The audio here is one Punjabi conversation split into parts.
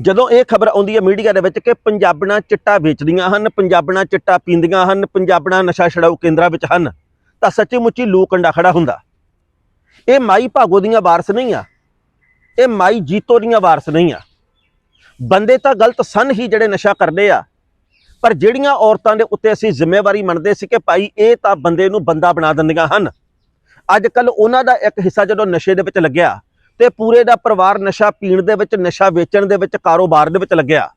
ਜਦੋਂ ਇਹ ਖਬਰ ਆਉਂਦੀ ਹੈ ਮੀਡੀਆ ਦੇ ਵਿੱਚ ਕਿ ਪੰਜਾਬਣਾ ਚਿੱਟਾ ਵੇਚਦੀਆਂ ਹਨ, ਪੰਜਾਬਣਾਂ ਚਿੱਟਾ ਪੀਂਦੀਆਂ ਹਨ, ਪੰਜਾਬਣਾ ਨਸ਼ਾ ਛਡਾਊ ਕੇਂਦਰਾਂ ਵਿੱਚ ਹਨ, ਤਾਂ ਸੱਚੀ ਮੁੱਚੀ ਲੂ ਕੰਡਾ ਖੜਾ ਹੁੰਦਾ। ਇਹ ਮਾਈ ਭਾਗੋ ਦੀਆਂ ਵਾਰਸ ਨਹੀਂ ਆ। ਇਹ ਮਾਈ ਜੀਤੋ ਦੀਆਂ ਵਾਰਸ ਨਹੀਂ ਆ। ਬੰਦੇ ਤਾਂ ਗਲਤ ਸਨ ਹੀ ਜਿਹੜੇ ਨਸ਼ਾ ਕਰਦੇ ਆ। ਪਰ ਜਿਹੜੀਆਂ ਔਰਤਾਂ ਦੇ ਉੱਤੇ ਅਸੀਂ ਜ਼ਿੰਮੇਵਾਰੀ ਮੰਨਦੇ ਸੀ ਕਿ ਭਾਈ ਇਹ ਤਾਂ ਬੰਦੇ ਨੂੰ ਬੰਦਾ ਬਣਾ ਦਿੰਦੀਆਂ ਹਨ। ਅੱਜ ਕੱਲ ਉਹਨਾਂ ਦਾ ਇੱਕ ਹਿੱਸਾ ਜਦੋਂ ਨਸ਼ੇ ਦੇ ਵਿੱਚ ਲੱਗਿਆ ਤੇ ਪੂਰੇ ਦਾ ਪਰਿਵਾਰ ਨਸ਼ਾ ਪੀਣ ਦੇ ਵਿੱਚ, ਨਸ਼ਾ ਵੇਚਣ ਦੇ ਵਿੱਚ, ਕਾਰੋਬਾਰ ਦੇ ਵਿੱਚ ਲੱਗਿਆ।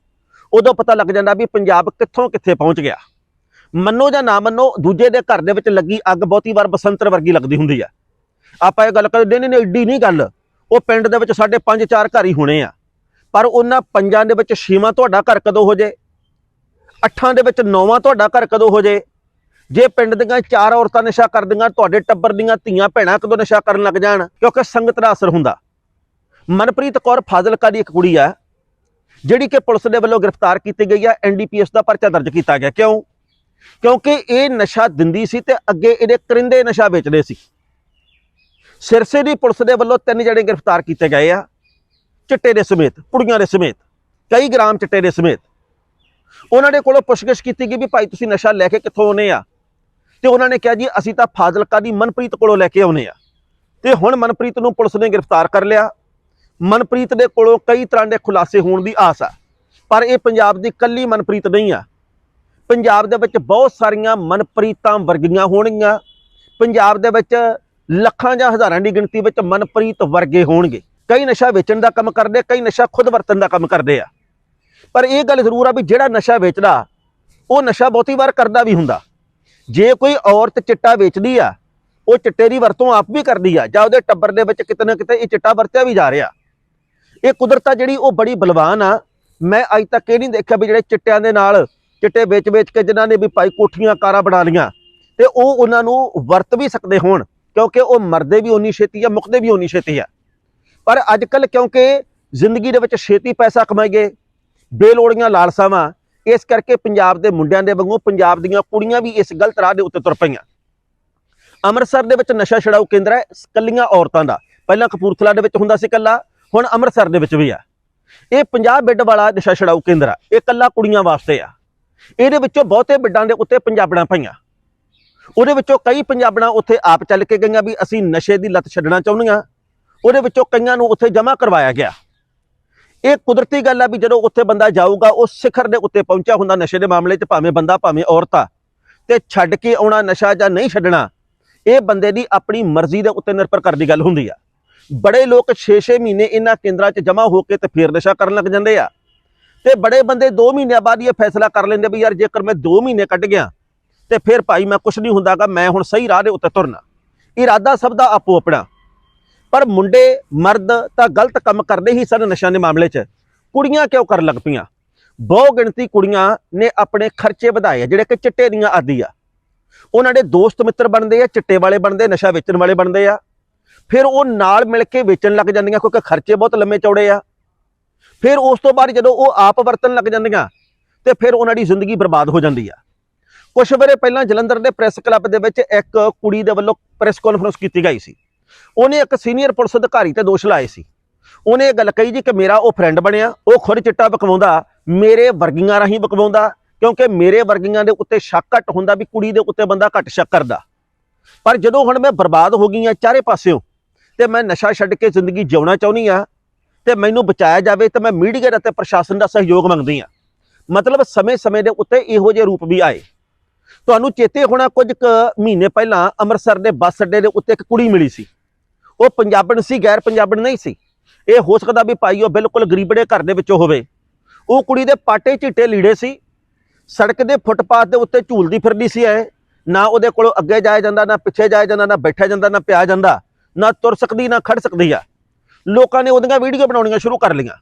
ਉਦੋਂ ਪਤਾ ਲੱਗ ਜਾਂਦਾ ਵੀ ਪੰਜਾਬ ਕਿੱਥੋਂ ਕਿੱਥੇ ਪਹੁੰਚ ਗਿਆ। ਮੰਨੋ ਜਾਂ ਨਾ ਮੰਨੋ, ਦੂਜੇ ਦੇ ਘਰ ਦੇ ਵਿੱਚ ਲੱਗੀ ਅੱਗ ਬਹੁਤੀ ਵਾਰ ਬਸੰਤਰ ਵਰਗੀ ਲੱਗਦੀ ਹੁੰਦੀ ਆ। ਆਪਾਂ ਇਹ ਗੱਲ ਕਰਦੇ ਨਹੀਂ ਨਹੀਂ, ਏਡੀ ਨਹੀਂ ਗੱਲ। ਉਹ ਪਿੰਡ ਦੇ ਵਿੱਚ ਸਾਡੇ ਪੰਜ ਚਾਰ ਘਰ ਹੀ ਹੋਣੇ ਆ। ਪਰ ਉਹਨਾਂ ਪੰਜਾਂ ਦੇ ਵਿੱਚ ਛੇਵਾਂ ਤੁਹਾਡਾ ਘਰ ਕਦੋਂ ਹੋ ਜੇ? ਅੱਠਾਂ ਦੇ ਵਿੱਚ ਨੌਵਾਂ ਤੁਹਾਡਾ ਘਰ ਕਦੋਂ ਹੋ ਜੇ? ਜੇ ਪਿੰਡ ਦੀਆਂ ਚਾਰ ਔਰਤਾਂ ਨਸ਼ਾ ਕਰਦੀਆਂ, ਤੁਹਾਡੇ ਟੱਬਰ ਦੀਆਂ ਧੀਆਂ ਭੈਣਾਂ ਕਦੋਂ ਨਸ਼ਾ ਕਰਨ ਲੱਗ ਜਾਣ? ਕਿਉਂਕਿ ਸੰਗਤ ਦਾ ਅਸਰ ਹੁੰਦਾ। ਮਨਪ੍ਰੀਤ ਕੌਰ ਫਾਜ਼ਿਲਕਾ ਦੀ ਇੱਕ ਕੁੜੀ ਆ, ਜਿਹੜੀ ਕਿ ਪੁਲਿਸ ਦੇ ਵੱਲੋਂ ਗ੍ਰਿਫਤਾਰ ਕੀਤੀ ਗਈ ਆ ਐਨਡੀਪੀਐਸ ਦਾ ਪਰਚਾ ਦਰਜ ਕੀਤਾ ਗਿਆ। ਕਿਉਂ? ਕਿਉਂਕਿ ਇਹ ਨਸ਼ਾ ਦਿੰਦੀ ਸੀ ਤੇ ਅੱਗੇ ਇਹਦੇ ਕਰਿੰਦੇ ਨਸ਼ਾ ਵੇਚਦੇ ਸੀ। ਸਿਰਸੇ ਦੀ ਪੁਲਿਸ ਦੇ ਵੱਲੋਂ ਤਿੰਨ ਜਣੇ ਗ੍ਰਿਫਤਾਰ ਕੀਤੇ ਗਏ ਆ, ਚਿੱਟੇ ਦੇ ਸਮੇਤ ਪੁੜੀਆਂ ਦੇ ਸਮੇਤ, ਕਈ ਗ੍ਰਾਮ ਚਿੱਟੇ ਦੇ ਸਮੇਤ। ਉਹਨਾਂ ਦੇ ਕੋਲੋਂ ਪੁੱਛਗਿੱਛ ਕੀਤੀ ਗਈ ਵੀ ਭਾਈ ਤੁਸੀਂ ਨਸ਼ਾ ਲੈ ਕੇ ਕਿੱਥੋਂ ਆਉਨੇ ਆ? ਤੇ ਉਹਨਾਂ ਨੇ ਕਿਹਾ ਜੀ, ਅਸੀਂ ਤਾਂ ਫਾਜ਼ਿਲਕਾ ਦੀ ਮਨਪ੍ਰੀਤ ਕੋਲੋਂ ਲੈ ਕੇ ਆਉਨੇ ਆ। ਤੇ ਹੁਣ ਮਨਪ੍ਰੀਤ ਨੂੰ ਪੁਲਿਸ ਨੇ ਗ੍ਰਿਫਤਾਰ ਕਰ ਲਿਆ। ਮਨਪ੍ਰੀਤ ਦੇ ਕੋਲੋਂ ਕਈ ਤਰ੍ਹਾਂ ਦੇ ਖੁਲਾਸੇ ਹੋਣ ਦੀ ਆਸ ਆ। ਪਰ ਇਹ ਪੰਜਾਬ ਦੀ ਕੱਲੀ ਮਨਪ੍ਰੀਤ ਨਹੀਂ ਆ। ਪੰਜਾਬ ਦੇ ਵਿੱਚ ਬਹੁਤ ਸਾਰੀਆਂ ਮਨਪ੍ਰੀਤਾਂ ਵਰਗੀਆਂ ਹੋਣਗੀਆਂ। ਪੰਜਾਬ ਦੇ ਵਿੱਚ ਲੱਖਾਂ ਜਾਂ ਹਜ਼ਾਰਾਂ ਦੀ ਗਿਣਤੀ ਵਿੱਚ ਮਨਪ੍ਰੀਤ ਵਰਗੇ ਹੋਣਗੇ। ਕਈ ਨਸ਼ਾ ਵੇਚਣ ਦਾ ਕੰਮ ਕਰਦੇ, ਕਈ ਨਸ਼ਾ ਖੁਦ ਵਰਤਣ ਦਾ ਕੰਮ ਕਰਦੇ ਆ। ਪਰ ਇਹ ਗੱਲ ਜ਼ਰੂਰ ਆ ਵੀ ਜਿਹੜਾ ਨਸ਼ਾ ਵੇਚਦਾ, ਉਹ ਨਸ਼ਾ ਬਹੁਤੀ ਵਾਰ ਕਰਦਾ ਵੀ ਹੁੰਦਾ। ਜੇ ਕੋਈ ਔਰਤ ਚਿੱਟਾ ਵੇਚਦੀ ਆ, ਉਹ ਚਿੱਟੇ ਦੀ ਵਰਤੋਂ ਆਪ ਵੀ ਕਰਦੀ ਆ, ਜਾਂ ਉਹਦੇ ਟੱਬਰ ਦੇ ਵਿੱਚ ਕਿਤੇ ਨਾ ਕਿਤੇ ਇਹ ਚਿੱਟਾ ਵਰਤਿਆ ਵੀ ਜਾ ਰਿਹਾ। ਇਹ ਕੁਦਰਤ ਆ ਜਿਹੜੀ ਉਹ ਬੜੀ ਬਲਵਾਨ ਆ। ਮੈਂ ਅੱਜ ਤੱਕ ਇਹ ਨਹੀਂ ਦੇਖਿਆ ਵੀ ਜਿਹੜੇ ਚਿੱਟਿਆਂ ਦੇ ਨਾਲ ਚਿੱਟੇ ਵੇਚ-ਵੇਚ ਕੇ ਜਿਨ੍ਹਾਂ ਨੇ ਵੀ ਭਾਈ ਕੋਠੀਆਂ ਕਾਰਾਂ ਬਣਾ ਲੀਆਂ ਤੇ ਉਹ ਉਹਨਾਂ ਨੂੰ ਵਰਤ ਵੀ ਸਕਦੇ ਹੋਣ, ਕਿਉਂਕਿ ਉਹ ਮਰਦੇ ਵੀ ਉਨੀ ਛੇਤੀ ਆ, ਮੁੱਕਦੇ ਵੀ ਉਨੀ ਛੇਤੀ ਆ। ਪਰ ਅੱਜ ਕੱਲ ਕਿਉਂਕਿ ਜ਼ਿੰਦਗੀ ਦੇ ਵਿੱਚ ਛੇਤੀ ਪੈਸਾ ਕਮਾਈਏ, ਬੇਲੋੜੀਆਂ ਲਾਲਸਾਵਾਂ ਇਸ ਕਰਕੇ ਪੰਜਾਬ ਦੇ ਮੁੰਡਿਆਂ ਦੇ ਵਾਂਗੂ ਪੰਜਾਬ ਦੀਆਂ ਕੁੜੀਆਂ ਵੀ ਇਸ ਗਲਤ ਰਾਹ ਦੇ ਉੱਤੇ ਤੁਰ ਪਈਆਂ। ਅੰਮ੍ਰਿਤਸਰ ਦੇ ਵਿੱਚ ਨਸ਼ਾ ਛਡਾਊ ਕੇਂਦਰ ਹੈ ਕੱਲੀਆਂ ਔਰਤਾਂ ਦਾ। ਪਹਿਲਾਂ ਕਪੂਰਥਲਾ ਦੇ ਵਿੱਚ ਹੁੰਦਾ ਸੀ ਕੱਲਾ ਹੁਣ ਅੰਮ੍ਰਿਤਸਰ ਦੇ ਵਿੱਚ ਵੀ ਆ। ਇਹ 50 ਬਿੱਡ ਵਾਲਾ ਨਸ਼ਾ ਛਡਾਊ ਕੇਂਦਰ ਆ। ਇਹ ਕੱਲਾ ਕੁੜੀਆਂ ਵਾਸਤੇ ਆ। ਇਹਦੇ ਵਿੱਚੋਂ ਬਹੁਤੇ ਬਿੱਡਾਂ ਦੇ ਉੱਤੇ ਪੰਜਾਬਣਾਂ ਪਈਆਂ। ਉਹਦੇ ਵਿੱਚੋਂ ਕਈ ਪੰਜਾਬਣਾਂ ਉੱਥੇ ਆਪ ਚੱਲ ਕੇ ਗਈਆਂ ਵੀ ਅਸੀਂ ਨਸ਼ੇ ਦੀ ਲੱਤ ਛੱਡਣਾ ਚਾਹੁੰਦੀਆਂ ਉਹਦੇ ਵਿੱਚੋਂ ਕਈਆਂ ਨੂੰ ਉੱਥੇ ਜਮ੍ਹਾਂ ਕਰਵਾਇਆ ਗਿਆ। ਇਹ ਕੁਦਰਤੀ ਗੱਲ ਆ ਵੀ ਜਦੋਂ ਉੱਥੇ ਬੰਦਾ ਜਾਊਗਾ, ਉਹ ਸਿਖਰ ਦੇ ਉੱਤੇ ਪਹੁੰਚਿਆ ਹੁੰਦਾ ਨਸ਼ੇ ਦੇ ਮਾਮਲੇ 'ਚ, ਭਾਵੇਂ ਬੰਦਾ, ਭਾਵੇਂ ਔਰਤ ਆ। ਤੇ ਛੱਡ ਕੇ ਆਉਣਾ, ਨਸ਼ਾ ਜਾਂ ਨਹੀਂ ਛੱਡਣਾ, ਇਹ ਬੰਦੇ ਦੀ ਆਪਣੀ ਮਰਜ਼ੀ ਦੇ ਉੱਤੇ ਨਿਰਭਰ ਕਰਦੀ ਗੱਲ ਹੁੰਦੀ ਆ। ਬੜੇ ਲੋਕ 6-6 ਮਹੀਨੇ ਇਹਨਾਂ ਕੇਂਦਰਾਂ 'ਚ ਜਮ੍ਹਾਂ ਹੋ ਕੇ ਤੇ ਫੇਰ ਨਸ਼ਾ ਕਰਨ ਲੱਗ ਜਾਂਦੇ ਆ। ਤੇ ਬੜੇ ਬੰਦੇ 2 ਮਹੀਨਿਆਂ ਬਾਅਦ ਇਹ ਫੈਸਲਾ ਕਰ ਲੈਂਦੇ ਵੀ ਯਾਰ ਜੇਕਰ ਮੈਂ 2 ਮਹੀਨੇ ਕੱਢ ਗਿਆ ਤੇ ਫਿਰ ਭਾਈ ਮੈਂ ਕੁਝ ਨਹੀਂ ਹੁੰਦਾਗਾ, ਮੈਂ ਹੁਣ ਸਹੀ ਰਾਹ ਦੇ ਉੱਤੇ ਤੁਰਨਾ। ਇਰਾਦਾ ਸਭ ਦਾ ਆਪੋ ਆਪਣਾ। ਪਰ ਮੁੰਡੇ, ਮਰਦ ਤਾਂ ਗਲਤ ਕੰਮ ਕਰਦੇ ਹੀ ਸਨ ਨਸ਼ਿਆਂ ਦੇ ਮਾਮਲੇ 'ਚ। ਕੁੜੀਆਂ ਕਿਉਂ ਕਰਨ ਲੱਗ ਪਈਆਂ? ਬਹੁ ਗਿਣਤੀ ਕੁੜੀਆਂ ਨੇ ਆਪਣੇ ਖਰਚੇ ਵਧਾਏ ਜਿਹੜੇ ਕਿ ਚਿੱਟੇ ਦੀਆਂ ਆਦੀ ਆ। ਉਹਨਾਂ ਦੇ ਦੋਸਤ ਮਿੱਤਰ ਬਣਦੇ ਆ, ਚਿੱਟੇ ਵਾਲੇ ਬਣਦੇ, ਨਸ਼ਾ ਵੇਚਣ ਵਾਲੇ ਬਣਦੇ ਆ। ਫਿਰ ਉਹ ਨਾਲ ਮਿਲ ਕੇ ਵੇਚਣ ਲੱਗ ਜਾਂਦੀਆਂ ਕਿਉਂਕਿ ਖਰਚੇ ਬਹੁਤ ਲੰਮੇ ਚੌੜੇ ਆ। ਫਿਰ ਉਸ ਤੋਂ ਬਾਅਦ ਜਦੋਂ ਉਹ ਆਪ ਵਰਤਣ ਲੱਗ ਜਾਂਦੀਆਂ, ਤੇ ਫਿਰ ਉਹਨਾਂ ਦੀ ਜ਼ਿੰਦਗੀ ਬਰਬਾਦ ਹੋ ਜਾਂਦੀ ਆ। ਕੁਝ ਵੇਰੇ ਪਹਿਲਾਂ ਜਲੰਧਰ ਦੇ ਪ੍ਰੈਸ ਕਲੱਬ ਦੇ ਵਿੱਚ ਇੱਕ ਕੁੜੀ ਦੇ ਵੱਲੋਂ ਪ੍ਰੈਸ ਕਾਨਫਰੰਸ ਕੀਤੀ ਗਈ ਸੀ। ਉਹਨੇ ਇੱਕ ਸੀਨੀਅਰ ਪੁਲਿਸ ਅਧਿਕਾਰੀ ਤੇ ਦੋਸ਼ ਲਾਏ ਸੀ। ਉਹਨੇ ਇਹ ਗੱਲ ਕਹੀ ਜੀ ਕਿ ਮੇਰਾ ਉਹ ਫਰੈਂਡ ਬਣਿਆ, ਉਹ ਖੁਦ ਚਿੱਟਾ ਬਕਵਾਉਂਦਾ, ਮੇਰੇ ਵਰਗੀਆਂ ਰਾਹੀਂ ਬਕਵਾਉਂਦਾ, ਕਿਉਂਕਿ ਮੇਰੇ ਵਰਗੀਆਂ ਦੇ ਉੱਤੇ ਸ਼ੱਕ ਘੱਟ ਹੁੰਦਾ ਵੀ ਕੁੜੀ ਦੇ ਉੱਤੇ ਬੰਦਾ ਘੱਟ ਸ਼ੱਕ ਕਰਦਾ। ਪਰ ਜਦੋਂ ਹੁਣ ਮੈਂ ਬਰਬਾਦ ਹੋ ਗਈ ਆ ਚਾਰੇ ਪਾਸਿਓਂ, ਤੇ ਮੈਂ ਨਸ਼ਾ ਛੱਡ ਕੇ ਜ਼ਿੰਦਗੀ ਜਿਉਣਾ ਚਾਹੁੰਦੀ ਆ ਤੇ ਮੈਨੂੰ ਬਚਾਇਆ ਜਾਵੇ, ਤੇ ਮੈਂ ਮੀਡੀਆ ਅਤੇ ਪ੍ਰਸ਼ਾਸਨ ਦਾ ਸਹਿਯੋਗ ਮੰਗਦੀ ਆ ਮਤਲਬ ਸਮੇਂ-ਸਮੇਂ ਦੇ ਉੱਤੇ ਇਹੋ ਜਿਹੇ ਰੂਪ ਵੀ ਆਏ। ਤੁਹਾਨੂੰ ਚੇਤੇ ਹੋਣਾ ਕੁਝ ਕੁ ਮਹੀਨੇ ਪਹਿਲਾਂ ਅੰਮ੍ਰਿਤਸਰ ਦੇ ਬੱਸ ਅੱਡੇ ਦੇ ਉੱਤੇ ਇੱਕ ਕੁੜੀ ਮਿਲੀ ਸੀ। ਉਹ ਪੰਜਾਬਣ ਸੀ ਗੈਰ ਪੰਜਾਬਣ ਨਹੀਂ ਸੀ। ਇਹ ਹੋ ਸਕਦਾ ਵੀ ਭਾਈ ਉਹ ਬਿਲਕੁਲ ਗਰੀਬੜੇ ਘਰ ਦੇ ਵਿੱਚੋਂ ਹੋਵੇ। ਉਹ ਕੁੜੀ ਦੇ ਪਾਟੇ ਝੀਟੇ ਲੀੜੇ ਸੀ। ਸੜਕ ਦੇ ਫੁੱਟਪਾਥ ਦੇ ਉੱਤੇ ਝੂਲਦੀ ਫਿਰਦੀ ਸੀ ਐ ਨਾ ਉਹਦੇ ਕੋਲੋਂ ਅੱਗੇ ਜਾਇਆ ਜਾਂਦਾ, ਨਾ ਪਿੱਛੇ ਜਾਇਆ ਜਾਂਦਾ, ਨਾ ਬੈਠਿਆ ਜਾਂਦਾ, ਨਾ ਪਿਆ ਜਾਂਦਾ, ਨਾ ਤੁਰ ਸਕਦੀ, ਨਾ ਖੜ ਸਕਦੀ ਆ। ਲੋਕਾਂ ਨੇ ਉਹਦੀਆਂ ਵੀਡੀਓ ਬਣਾਉਣੀਆਂ ਸ਼ੁਰੂ ਕਰ ਲਈਆਂ।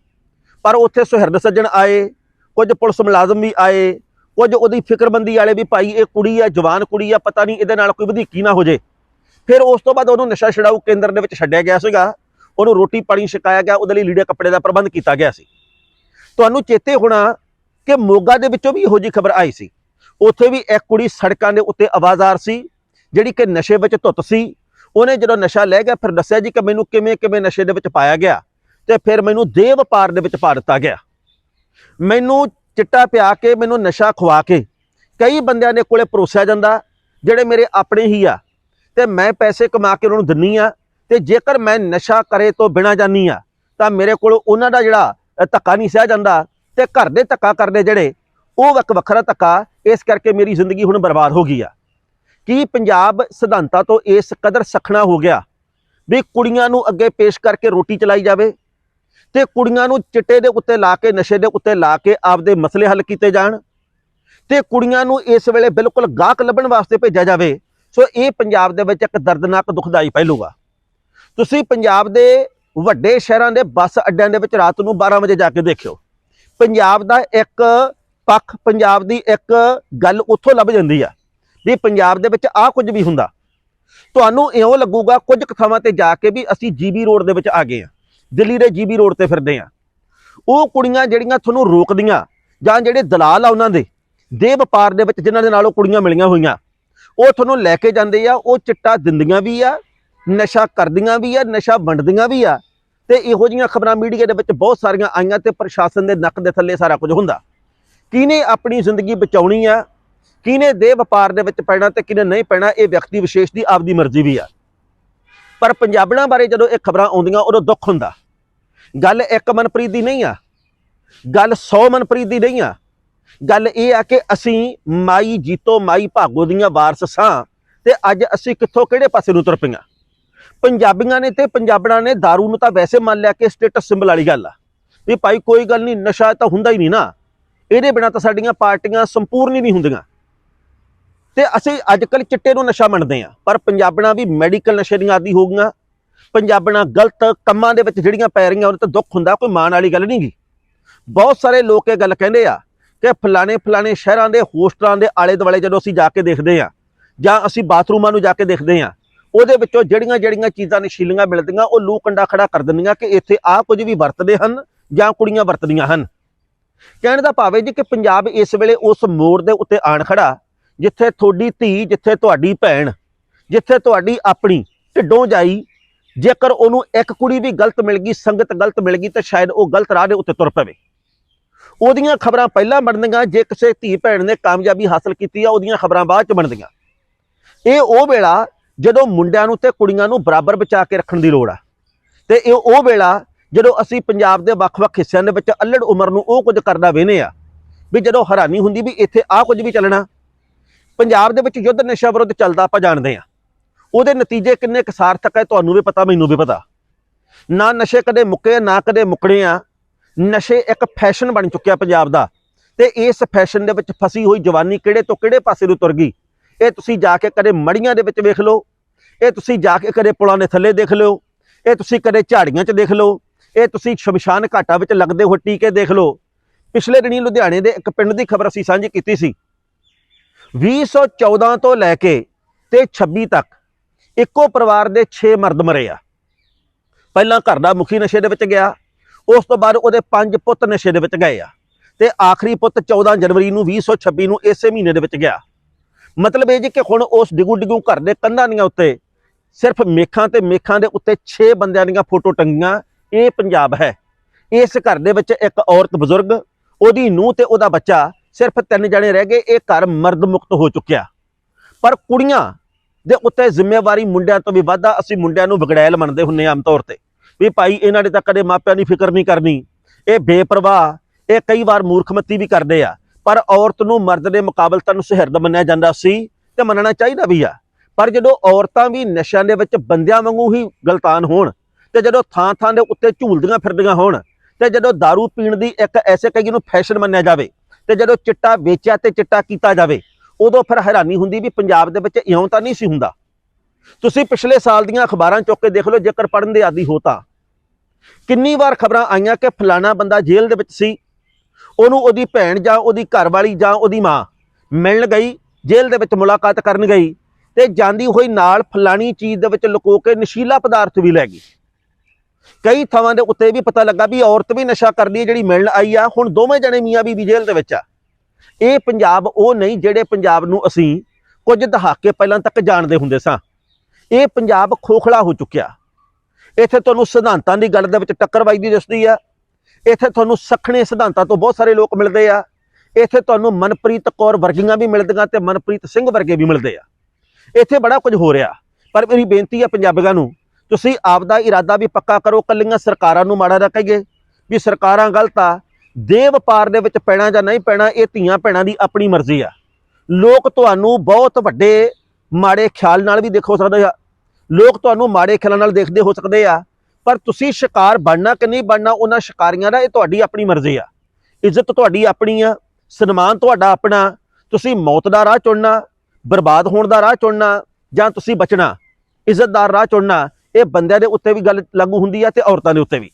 ਪਰ ਉੱਥੇ ਸੁਹਿਰਦ ਸੱਜਣ ਆਏ, ਕੁਝ ਪੁਲਿਸ ਮੁਲਾਜ਼ਮ ਵੀ ਆਏ, ਕੁਝ ਉਹਦੀ ਫਿਕਰਬੰਦੀ ਵਾਲੇ ਵੀ ਭਾਈ, ਇਹ ਕੁੜੀ ਆ, ਜਵਾਨ ਕੁੜੀ ਆ, ਪਤਾ ਨਹੀਂ ਇਹਦੇ ਨਾਲ ਕੋਈ ਵਧੀਕੀ ਨਾ ਹੋ ਜੇ। ਫਿਰ ਉਸ ਤੋਂ ਬਾਅਦ ਉਹਨੂੰ ਨਸ਼ਾ ਛਡਾਊ ਕੇਂਦਰ ਦੇ ਵਿੱਚ ਛੱਡਿਆ ਗਿਆ ਸੀਗਾ। ਉਹਨੂੰ ਰੋਟੀ ਪਾਣੀ ਛਕਾਇਆ ਗਿਆ, ਉਹਦੇ ਲਈ ਲੀੜੇ ਕੱਪੜੇ ਦਾ ਪ੍ਰਬੰਧ ਕੀਤਾ ਗਿਆ ਸੀ। ਤੁਹਾਨੂੰ ਚੇਤੇ ਹੋਣਾ ਕਿ ਮੋਗਾ ਦੇ ਵਿੱਚੋਂ ਵੀ ਇਹੋ ਜਿਹੀ ਖਬਰ ਆਈ ਸੀ। ਉੱਥੇ ਵੀ ਇੱਕ ਕੁੜੀ ਸੜਕਾਂ ਦੇ ਉੱਤੇ ਆਵਾਜ਼ਾਰ ਸੀ, ਜਿਹੜੀ ਕਿ ਨਸ਼ੇ ਵਿੱਚ ਧੁੱਤ ਸੀ। ਉਹਨੇ ਜਦੋਂ ਨਸ਼ਾ ਲੈ ਗਿਆ, ਫਿਰ ਦੱਸਿਆ ਜੀ ਕਿ ਮੈਨੂੰ ਕਿਵੇਂ ਕਿਵੇਂ ਨਸ਼ੇ ਦੇ ਵਿੱਚ ਪਾਇਆ ਗਿਆ ਤੇ ਫਿਰ ਮੈਨੂੰ ਦੇਹ ਵਪਾਰ ਦੇ ਵਿੱਚ ਪਾ ਦਿੱਤਾ ਗਿਆ। ਮੈਨੂੰ ਚਿੱਟਾ ਪਿਆ ਕੇ, ਮੈਨੂੰ ਨਸ਼ਾ ਖਵਾ ਕੇ ਕਈ ਬੰਦਿਆਂ ਦੇ ਕੋਲੇ ਪਰੋਸਿਆ ਜਾਂਦਾ, ਜਿਹੜੇ ਮੇਰੇ ਆਪਣੇ ਹੀ ਆ ਤੇ ਮੈਂ ਪੈਸੇ ਕਮਾ ਕੇ ਉਹਨਾਂ ਨੂੰ ਦਿੰਨੀ ਆ ਤੇ ਜੇਕਰ ਮੈਂ ਨਸ਼ਾ ਕਰੇ ਤੋਂ ਬਿਨਾ ਜਾਨੀ ਆ, ਤਾਂ ਮੇਰੇ ਕੋਲ ਉਹਨਾਂ ਦਾ ਜਿਹੜਾ ਧੱਕਾ ਨਹੀਂ ਸਹਿ ਜਾਂਦਾ ਤੇ ਘਰ ਦੇ ਧੱਕਾ ਕਰਦੇ ਜਿਹੜੇ ਉਹ ਇੱਕ ਵੱਖਰਾ ਧੱਕਾ ਇਸ ਕਰਕੇ ਮੇਰੀ ਜ਼ਿੰਦਗੀ ਹੁਣ ਬਰਬਾਦ ਹੋ ਗਈ ਆ। ਕੀ ਪੰਜਾਬ ਸਿਧਾਂਤਾਂ ਤੋਂ ਇਸ ਕਦਰ ਸਖਣਾ ਹੋ ਗਿਆ ਵੀ ਕੁੜੀਆਂ ਨੂੰ ਅੱਗੇ ਪੇਸ਼ ਕਰਕੇ ਰੋਟੀ ਚਲਾਈ ਜਾਵੇ ਤੇ ਕੁੜੀਆਂ ਨੂੰ ਚਿੱਟੇ ਦੇ ਉੱਤੇ ਲਾ ਕੇ, ਨਸ਼ੇ ਦੇ ਉੱਤੇ ਲਾ ਕੇ ਆਪਦੇ ਮਸਲੇ ਹੱਲ ਕੀਤੇ ਜਾਣ ਤੇ ਕੁੜੀਆਂ ਨੂੰ ਇਸ ਵੇਲੇ ਬਿਲਕੁਲ ਗਾਹਕ ਲੱਭਣ ਵਾਸਤੇ ਭੇਜਿਆ ਜਾਵੇ, ਸੋ ਇਹ ਪੰਜਾਬ ਦੇ ਵਿੱਚ ਇੱਕ ਦਰਦਨਾਕ ਦੁਖਦਾਈ ਪਹਿਲੂ ਆ। ਤੁਸੀਂ ਪੰਜਾਬ ਦੇ ਵੱਡੇ ਸ਼ਹਿਰਾਂ ਦੇ ਬੱਸ ਅੱਡਿਆਂ ਦੇ ਵਿੱਚ ਰਾਤ ਨੂੰ 12 ਵਜੇ ਜਾ ਕੇ ਦੇਖਿਓ। ਪੰਜਾਬ ਦਾ ਇੱਕ ਪੱਖ ਪੰਜਾਬ ਦੀ ਇੱਕ ਗੱਲ ਉੱਥੋਂ ਲੱਭ ਜਾਂਦੀ ਆ, ਵੀ ਪੰਜਾਬ ਦੇ ਵਿੱਚ ਆ ਕੁਝ ਵੀ ਹੁੰਦਾ। ਤੁਹਾਨੂੰ ਇਉਂ ਲੱਗੂਗਾ ਕੁਝ ਕੁ ਥਾਵਾਂ ਤੇ ਜਾ ਕੇ ਵੀ ਅਸੀਂ ਜੀਬੀ ਰੋਡ ਦੇ ਵਿੱਚ ਆ ਗਏ ਆ, ਦਿੱਲੀ ਦੇ ਜੀਬੀ ਰੋਡ ਤੇ ਫਿਰਦੇ ਆ। ਉਹ ਕੁੜੀਆਂ ਜਿਹੜੀਆਂ ਤੁਹਾਨੂੰ ਰੋਕਦੀਆਂ, ਜਾਂ ਜਿਹੜੇ ਦਲਾਲ ਆ ਉਹਨਾਂ ਦੇ ਦੇ ਵਪਾਰ ਦੇ ਵਿੱਚ ਜਿਨ੍ਹਾਂ ਦੇ ਨਾਲ ਉਹ ਕੁੜੀਆਂ ਮਿਲੀਆਂ ਹੋਈਆਂ, ਉਹ ਤੁਹਾਨੂੰ ਲੈ ਕੇ ਜਾਂਦੇ ਆ, ਉਹ ਚਿੱਟਾ ਦਿੰਦੀਆਂ ਵੀ ਆ, ਨਸ਼ਾ ਕਰਦੀਆਂ ਵੀ ਆ, ਨਸ਼ਾ ਵੰਡਦੀਆਂ ਵੀ ਆ, ਤੇ ਇਹੋ ਜਿਹੀਆਂ ਖਬਰਾਂ ਮੀਡੀਆ ਦੇ ਵਿੱਚ ਬਹੁਤ ਸਾਰੀਆਂ ਆਈਆਂ ਤੇ ਪ੍ਰਸ਼ਾਸਨ ਦੇ ਨੱਕ ਦੇ ਥੱਲੇ ਸਾਰਾ ਕੁਝ ਹੁੰਦਾ। ਕਿਹਨੇ ਆਪਣੀ ਜ਼ਿੰਦਗੀ ਬਚਾਉਣੀ ਆ? ਕਿਹਨੇ ਦੇ ਵਪਾਰ ਦੇ ਵਿੱਚ ਪੈਣਾ ਤੇ ਕਿਹਨੇ ਨਹੀਂ ਪੈਣਾ, ਇਹ ਵਿਅਕਤੀ ਵਿਸ਼ੇਸ਼ ਦੀ ਆਪਦੀ ਮਰਜ਼ੀ ਵੀ ਆ। ਪਰ ਪੰਜਾਬਣਾਂ ਬਾਰੇ ਜਦੋਂ ਇਹ ਖਬਰਾਂ ਆਉਂਦੀਆਂ, ਉਦੋਂ ਦੁੱਖ ਹੁੰਦਾ। ਗੱਲ ਇੱਕ ਮਨਪ੍ਰੀਤ ਦੀ ਨਹੀਂ ਆ। ਗੱਲ 100 ਮਨਪ੍ਰੀਤ ਦੀ ਨਹੀਂ ਆ। ਗੱਲ ਇਹ ਆ ਕਿ ਅਸੀਂ ਮਾਈ ਜੀਤੋ ਮਾਈ ਭਾਗੋ ਦੀਆਂ ਵਾਰਸ ਸਾਂ ਤੇ ਅੱਜ ਅਸੀਂ ਕਿੱਥੋਂ ਕਿਹੜੇ ਪਾਸੇ ਨੂੰ ਤੁਰ ਪਈਆਂ? ਪੰਜਾਬੀਆਂ ਨੇ ਤੇ ਪੰਜਾਬਣਾਂ ਨੇ दारू ਨੂੰ ਤਾਂ ਵੈਸੇ ਮੰਨ ਲਿਆ ਕਿ ਸਟੇਟਸ ਸਿੰਬਲ ਵਾਲੀ ਗੱਲ ਆ। ਵੀ ਭਾਈ ਕੋਈ ਗੱਲ ਨਹੀਂ, ਨਸ਼ਾ ਤਾਂ ਹੁੰਦਾ ਹੀ ਨਹੀਂ ਨਾ। ਇਹਦੇ ਬਿਨਾ ਤਾਂ ਸਾਡੀਆਂ ਪਾਰਟੀਆਂ ਸੰਪੂਰਨ ਹੀ ਨਹੀਂ ਹੁੰਦੀਆਂ। ਤੇ ਅਸੀਂ ਅੱਜ ਕੱਲ ਚਿੱਟੇ ਨੂੰ ਨਸ਼ਾ ਮੰਨਦੇ ਆ ਪਰ ਪੰਜਾਬਣਾਂ ਵੀ ਮੈਡੀਕਲ ਨਸ਼ੇ ਦੀਆਂ ਆਦੀ ਹੋ ਗਈਆਂ ਪੰਜਾਬਣਾਂ ਗਲਤ ਕੰਮਾਂ ਦੇ ਵਿੱਚ ਜਿਹੜੀਆਂ ਪੈ ਰਹੀਆਂ, ਉਹਨਾਂ ਤੇ ਦੁੱਖ ਹੁੰਦਾ, ਕੋਈ ਮਾਣ ਵਾਲੀ ਗੱਲ ਨਹੀਂਗੀ। ਬਹੁਤ ਸਾਰੇ ਲੋਕ ਇਹ ਗੱਲ ਕਹਿੰਦੇ ਆ ਕਿ ਫਲਾਣੇ ਫਲਾਣੇ ਸ਼ਹਿਰਾਂ ਦੇ, ਹੋਸਟਲਾਂ ਦੇ ਆਲੇ ਦੁਆਲੇ ਜਦੋਂ ਅਸੀਂ ਜਾ ਕੇ ਦੇਖਦੇ ਆ ਜਾਂ ਅਸੀਂ ਬਾਥਰੂਮਾਂ ਨੂੰ ਜਾ ਕੇ ਦੇਖਦੇ ਆ ਉਹਦੇ ਵਿੱਚੋਂ ਜਿਹੜੀਆਂ ਜਿਹੜੀਆਂ ਚੀਜ਼ਾਂ ਨਸ਼ੀਲੀਆਂ ਮਿਲਦੀਆਂ, ਉਹ ਲੂ ਕੰਡਾ ਖੜਾ ਕਰ ਦਿੰਦੀਆਂ ਕਿ ਇੱਥੇ ਆਹ ਕੁਝ ਵੀ ਵਰਤਦੇ ਹਨ ਜਾਂ ਕੁੜੀਆਂ ਵਰਤਦੀਆਂ ਹਨ। ਕਹਿਣ ਦਾ ਭਾਵ ਜੀ ਕਿ ਪੰਜਾਬ ਇਸ ਵੇਲੇ ਉਸ ਮੋੜ ਦੇ ਉੱਤੇ ਆਣ ਖੜਾ, ਜਿੱਥੇ ਤੁਹਾਡੀ ਧੀ, ਜਿੱਥੇ ਤੁਹਾਡੀ ਭੈਣ, ਜਿੱਥੇ ਤੁਹਾਡੀ ਆਪਣੀ ਢਿੱਡੋਂ ਜਾਈ, ਜੇਕਰ ਉਹਨੂੰ ਇੱਕ ਕੁੜੀ ਵੀ ਗਲਤ ਮਿਲ ਗਈ, ਸੰਗਤ ਗਲਤ ਮਿਲ ਗਈ, ਤਾਂ ਸ਼ਾਇਦ ਉਹ ਗਲਤ ਰਾਹ ਦੇ ਉੱਤੇ ਤੁਰ ਪਵੇ। ਉਹਦੀਆਂ ਖਬਰਾਂ ਪਹਿਲਾਂ ਬਣਦੀਆਂ, ਜੇ ਕਿਸੇ ਧੀ ਭੈਣ ਨੇ ਕਾਮਯਾਬੀ ਹਾਸਲ ਕੀਤੀ ਆ, ਉਹਦੀਆਂ ਖਬਰਾਂ ਬਾਅਦ ਚ ਬਣਦੀਆਂ। ਇਹ ਉਹ ਵੇਲਾ ਜਦੋਂ ਮੁੰਡਿਆਂ ਨੂੰ ਤੇ ਕੁੜੀਆਂ ਨੂੰ ਬਰਾਬਰ ਬਚਾ ਕੇ ਰੱਖਣ ਦੀ ਲੋੜ ਆ। ਤੇ ਇਹ ਉਹ ਵੇਲਾ ਜਦੋਂ ਅਸੀਂ ਪੰਜਾਬ ਦੇ ਵੱਖ-ਵੱਖ ਹਿੱਸਿਆਂ ਦੇ ਵਿੱਚ ਅਲੜ ਉਮਰ ਨੂੰ ਉਹ ਕੁਝ ਕਰਦਾ ਵੇਨੇ ਆ ਵੀ ਜਦੋਂ ਹੈਰਾਨੀ ਹੁੰਦੀ ਵੀ ਇੱਥੇ ਆਹ ਕੁਝ ਵੀ ਚੱਲਣਾ। ਪੰਜਾਬ ਦੇ ਵਿੱਚ ਯੁੱਧ ਨਸ਼ਾ ਵਿਰੁੱਧ ਚੱਲਦਾ ਆਪਾਂ ਜਾਣਦੇ ਆ ਉਹਦੇ ਨਤੀਜੇ ਕਿੰਨੇ ਕੁ ਸਾਰਥਕ ਹੈ ਤੁਹਾਨੂੰ ਵੀ ਪਤਾ, ਮੈਨੂੰ ਵੀ ਪਤਾ। ਨਾ ਨਸ਼ੇ ਕਦੇ ਮੁੱਕੇ, ਨਾ ਕਦੇ ਮੁੱਕਣੇ ਆ। ਨਸ਼ੇ ਇੱਕ ਫੈਸ਼ਨ ਬਣ ਚੁੱਕਿਆ ਪੰਜਾਬ ਦਾ। ਤੇ ਇਸ ਫੈਸ਼ਨ ਦੇ ਵਿੱਚ ਫਸੀ ਹੋਈ ਜਵਾਨੀ ਕਿਹੜੇ ਤੋਂ ਕਿਹੜੇ ਪਾਸੇ ਨੂੰ ਤੁਰ ਗਈ? ਇਹ ਤੁਸੀਂ ਜਾ ਕੇ ਕਦੇ ਮੜੀਆਂ ਦੇ ਵਿੱਚ ਵੇਖ ਲਓ। ਇਹ ਤੁਸੀਂ ਜਾ ਕੇ ਕਦੇ ਪੁਲਾਂ ਦੇ ਥੱਲੇ ਦੇਖ ਲਿਓ। ਇਹ ਤੁਸੀਂ ਕਦੇ ਝਾੜੀਆਂ 'ਚ ਦੇਖ ਲਓ। ਇਹ ਤੁਸੀਂ ਸ਼ਮਸ਼ਾਨ ਘਾਟਾ ਵਿੱਚ ਲੱਗਦੇ ਹੋਏ ਟੀਕੇ ਦੇਖ ਲਓ। ਪਿਛਲੇ ਦਿਨੀ ਲੁਧਿਆਣੇ ਦੇ ਇੱਕ ਪਿੰਡ ਦੀ ਖਬਰ ਅਸੀਂ ਸਾਂਝੀ ਕੀਤੀ ਸੀ। 2014 ਤੋਂ ਲੈ ਕੇ ਤੇ 26 ਤੱਕ ਇੱਕੋ ਪਰਿਵਾਰ ਦੇ 6 ਮਰਦ ਮਰੇ ਆ। ਪਹਿਲਾਂ ਘਰ ਦਾ ਮੁਖੀ ਨਸ਼ੇ ਦੇ ਵਿੱਚ ਗਿਆ, ਉਸ ਤੋਂ ਬਾਅਦ ਉਹਦੇ ਪੰਜ ਪੁੱਤ ਨਸ਼ੇ ਦੇ ਵਿੱਚ ਗਏ ਆ ਤੇ ਆਖਰੀ ਪੁੱਤ 14 ਜਨਵਰੀ ਨੂੰ 2026 ਨੂੰ ਇਸੇ ਮਹੀਨੇ ਦੇ ਵਿੱਚ ਗਿਆ। ਮਤਲਬ ਇਹ ਜੀ ਕਿ ਹੁਣ ਉਸ ਡਿਗੂ ਡਿਗੂ ਘਰ ਦੇ ਕੰਧਾਂ ਦੀਆਂ ਉੱਤੇ ਸਿਰਫ ਮੇਖਾਂ ਤੇ ਮੇਖਾਂ ਦੇ ਉੱਤੇ 6 ਬੰਦਿਆਂ ਦੀਆਂ ਫੋਟੋ ਟੰਗੀਆਂ ਇਹ ਪੰਜਾਬ ਹੈ। ਇਸ ਘਰ ਦੇ ਵਿੱਚ ਇੱਕ ਔਰਤ ਬਜ਼ੁਰਗ, ਉਹਦੀ ਨੂੰਹ ਤੇ ਉਹਦਾ ਬੱਚਾ ਸਿਰਫ ਤਿੰਨ ਜਣੇ ਰਹਿ ਗਏ, ਇਹ ਘਰ ਮਰਦ ਮੁਕਤ ਹੋ ਚੁੱਕਿਆ। ਪਰ ਕੁੜੀਆਂ ਦੇ ਉੱਤੇ ਜ਼ਿੰਮੇਵਾਰੀ ਮੁੰਡਿਆਂ ਤੋਂ ਵੀ ਵੱਧ ਆ, ਅਸੀਂ ਮੁੰਡਿਆਂ ਨੂੰ ਵਿਗੜੈਲ ਮੰਨਦੇ ਹੁੰਨੇ ਆਮ ਤੌਰ ਤੇ। ਵੀ ਭਾਈ, ਇਹਨਾਂ ਨੇ ਤਾਂ ਕਦੇ ਮਾਪਿਆਂ ਦੀ ਫਿਕਰ ਨਹੀਂ ਕਰਨੀ। ਇਹ ਬੇਪਰਵਾਹ, ਇਹ ਕਈ ਵਾਰ ਮੂਰਖਮਤੀ ਵੀ ਕਰਦੇ ਆ। ਪਰ ਔਰਤ ਨੂੰ ਮਰਦ ਦੇ ਮੁਕਾਬਲਤਨ ਨੂੰ ਸੁਹਿਰਦ ਮੰਨਿਆ ਜਾਂਦਾ ਸੀ ਤੇ ਮੰਨਣਾ ਚਾਹੀਦਾ ਵੀ ਆ। ਪਰ ਜਦੋਂ ਔਰਤਾਂ ਵੀ ਨਸ਼ਿਆਂ ਦੇ ਵਿੱਚ ਬੰਦਿਆਂ ਵਾਂਗੂ ਹੀ ਗਲਤਾਨ ਹੋਣ ਤੇ ਜਦੋਂ ਥਾਂ ਥਾਂ ਦੇ ਉੱਤੇ ਝੂਲਦੀਆਂ ਫਿਰਦੀਆਂ ਹੋਣ, ਤੇ ਜਦੋਂ दारू ਪੀਣ ਦੀ ਇੱਕ ਐਸੇ ਕਈ ਨੂੰ ਫੈਸ਼ਨ ਮੰਨਿਆ ਜਾਵੇ, ਤੇ ਜਦੋਂ ਚਿੱਟਾ ਵੇਚਿਆ ਤੇ ਚਿੱਟਾ ਕੀਤਾ ਜਾਵੇ, ਉਦੋਂ ਫਿਰ ਹੈਰਾਨੀ ਹੁੰਦੀ ਵੀ ਪੰਜਾਬ ਦੇ ਵਿੱਚ ਇਉਂ ਤਾਂ ਨਹੀਂ ਸੀ ਹੁੰਦਾ। ਤੁਸੀਂ ਪਿਛਲੇ ਸਾਲ ਦੀਆਂ ਅਖਬਾਰਾਂ ਚੁੱਕ ਕੇ ਦੇਖ ਲਓ, ਜੇਕਰ ਪੜਨ ਦੇ ਆਦੀ ਹੋ ਤਾਂ। ਕਿੰਨੀ ਵਾਰ ਖਬਰਾਂ ਆਈਆਂ ਕਿ ਫਲਾਣਾ ਬੰਦਾ ਜੇਲ੍ਹ ਦੇ ਵਿੱਚ ਸੀ, ਉਹਨੂੰ ਉਹਦੀ ਭੈਣ ਜਾਂ ਉਹਦੀ ਘਰਵਾਲੀ ਜਾਂ ਉਹਦੀ ਮਾਂ ਮਿਲਣ ਗਈ, ਜੇਲ੍ਹ ਦੇ ਵਿੱਚ ਮੁਲਾਕਾਤ ਕਰਨ ਗਈ, ਤੇ ਜਾਂਦੀ ਹੋਈ ਨਾਲ ਫਲਾਣੀ ਚੀਜ਼ ਦੇ ਵਿੱਚ ਲੁਕੋ ਕੇ ਨਸ਼ੀਲਾ ਪਦਾਰਥ ਵੀ ਲੈ ਗਈ। ਕਈ ਥਾਵਾਂ ਦੇ ਉੱਤੇ ਵੀ ਪਤਾ ਲੱਗਾ ਵੀ ਔਰਤ ਵੀ ਨਸ਼ਾ ਕਰਦੀ ਹੈ, ਜਿਹੜੀ ਮਿਲਣ ਆਈ ਆ, ਹੁਣ ਦੋਵੇਂ ਜਣੇ ਮੀਆਂ ਬੀਬੀ ਜੇਲ੍ਹ ਦੇ ਵਿੱਚ ਆ। ਇਹ ਪੰਜਾਬ ਉਹ ਨਹੀਂ ਜਿਹੜੇ ਪੰਜਾਬ ਨੂੰ ਅਸੀਂ ਕੁਝ ਦਹਾਕੇ ਪਹਿਲਾਂ ਤੱਕ ਜਾਣਦੇ ਹੁੰਦੇ ਸਾਂ। ਇਹ ਪੰਜਾਬ ਖੋਖਲਾ ਹੋ ਚੁੱਕਿਆ। ਇੱਥੇ ਤੁਹਾਨੂੰ ਸਿਧਾਂਤਾਂ ਦੀ ਗੱਲ ਦੇ ਵਿੱਚ ਟੱਕਰ ਵੱਜਦੀ ਦਿਸਦੀ ਆ। ਇੱਥੇ ਤੁਹਾਨੂੰ ਸਖਣੇ ਸਿਧਾਂਤਾਂ ਤੋਂ ਬਹੁਤ ਸਾਰੇ ਲੋਕ ਮਿਲਦੇ ਆ। ਇੱਥੇ ਤੁਹਾਨੂੰ ਮਨਪ੍ਰੀਤ ਕੌਰ ਵਰਗੀਆਂ ਵੀ ਮਿਲਦੀਆਂ ਤੇ ਮਨਪ੍ਰੀਤ ਸਿੰਘ ਵਰਗੇ ਵੀ ਮਿਲਦੇ ਆ। ਇੱਥੇ ਬੜਾ ਕੁਝ ਹੋ ਰਿਹਾ। ਪਰ ਮੇਰੀ ਬੇਨਤੀ ਆ ਪੰਜਾਬੀਆਂ ਨੂੰ ਤੁਸੀਂ ਆਪਦਾ ਇਰਾਦਾ ਵੀ ਪੱਕਾ ਕਰੋ ਕੱਲੀਆਂ ਸਰਕਾਰਾਂ ਨੂੰ ਮਾੜਾ ਨਾ ਕਹੀਏ, ਵੀ ਸਰਕਾਰਾਂ ਗਲਤ ਆ ਦੇ ਵਪਾਰ ਦੇ ਵਿੱਚ ਪੈਣਾ ਜਾਂ ਨਹੀਂ ਪੈਣਾ, ਇਹ ਧੀਆਂ ਭੈਣਾਂ ਦੀ ਆਪਣੀ ਮਰਜ਼ੀ ਆ। ਲੋਕ ਤੁਹਾਨੂੰ ਬਹੁਤ ਵੱਡੇ ਮਾੜੇ ਖਿਆਲ ਨਾਲ ਵੀ ਦੇਖੋ ਸਕਦੇ ਆ। ਲੋਕ ਤੁਹਾਨੂੰ ਮਾੜੇ ਖਿਆਲਾਂ ਨਾਲ ਦੇਖਦੇ ਹੋ ਸਕਦੇ ਆ, ਪਰ ਤੁਸੀਂ ਸ਼ਿਕਾਰ ਬਣਨਾ ਕਿ ਨਹੀਂ ਬਣਨਾ, ਉਹਨਾਂ ਸ਼ਿਕਾਰੀਆਂ ਦਾ ਇਹ ਤੁਹਾਡੀ ਆਪਣੀ ਮਰਜ਼ੀ ਆ। ਇੱਜ਼ਤ ਤੁਹਾਡੀ ਆਪਣੀ ਆ, ਸਨਮਾਨ ਤੁਹਾਡਾ ਆਪਣਾ, ਤੁਸੀਂ ਮੌਤ ਦਾ ਰਾਹ ਚੁਣਨਾ, ਬਰਬਾਦ ਹੋਣ ਦਾ ਰਾਹ ਚੁਣਨਾ ਜਾਂ ਤੁਸੀਂ ਬਚਣਾ ਇੱਜ਼ਤਦਾਰ ਰਾਹ ਚੁਣਨਾ ਇਹ ਬੰਦਿਆਂ ਦੇ ਉੱਤੇ ਵੀ ਗੱਲ ਲਾਗੂ ਹੁੰਦੀ ਆ ਤੇ ਔਰਤਾਂ ਦੇ ਉੱਤੇ ਵੀ।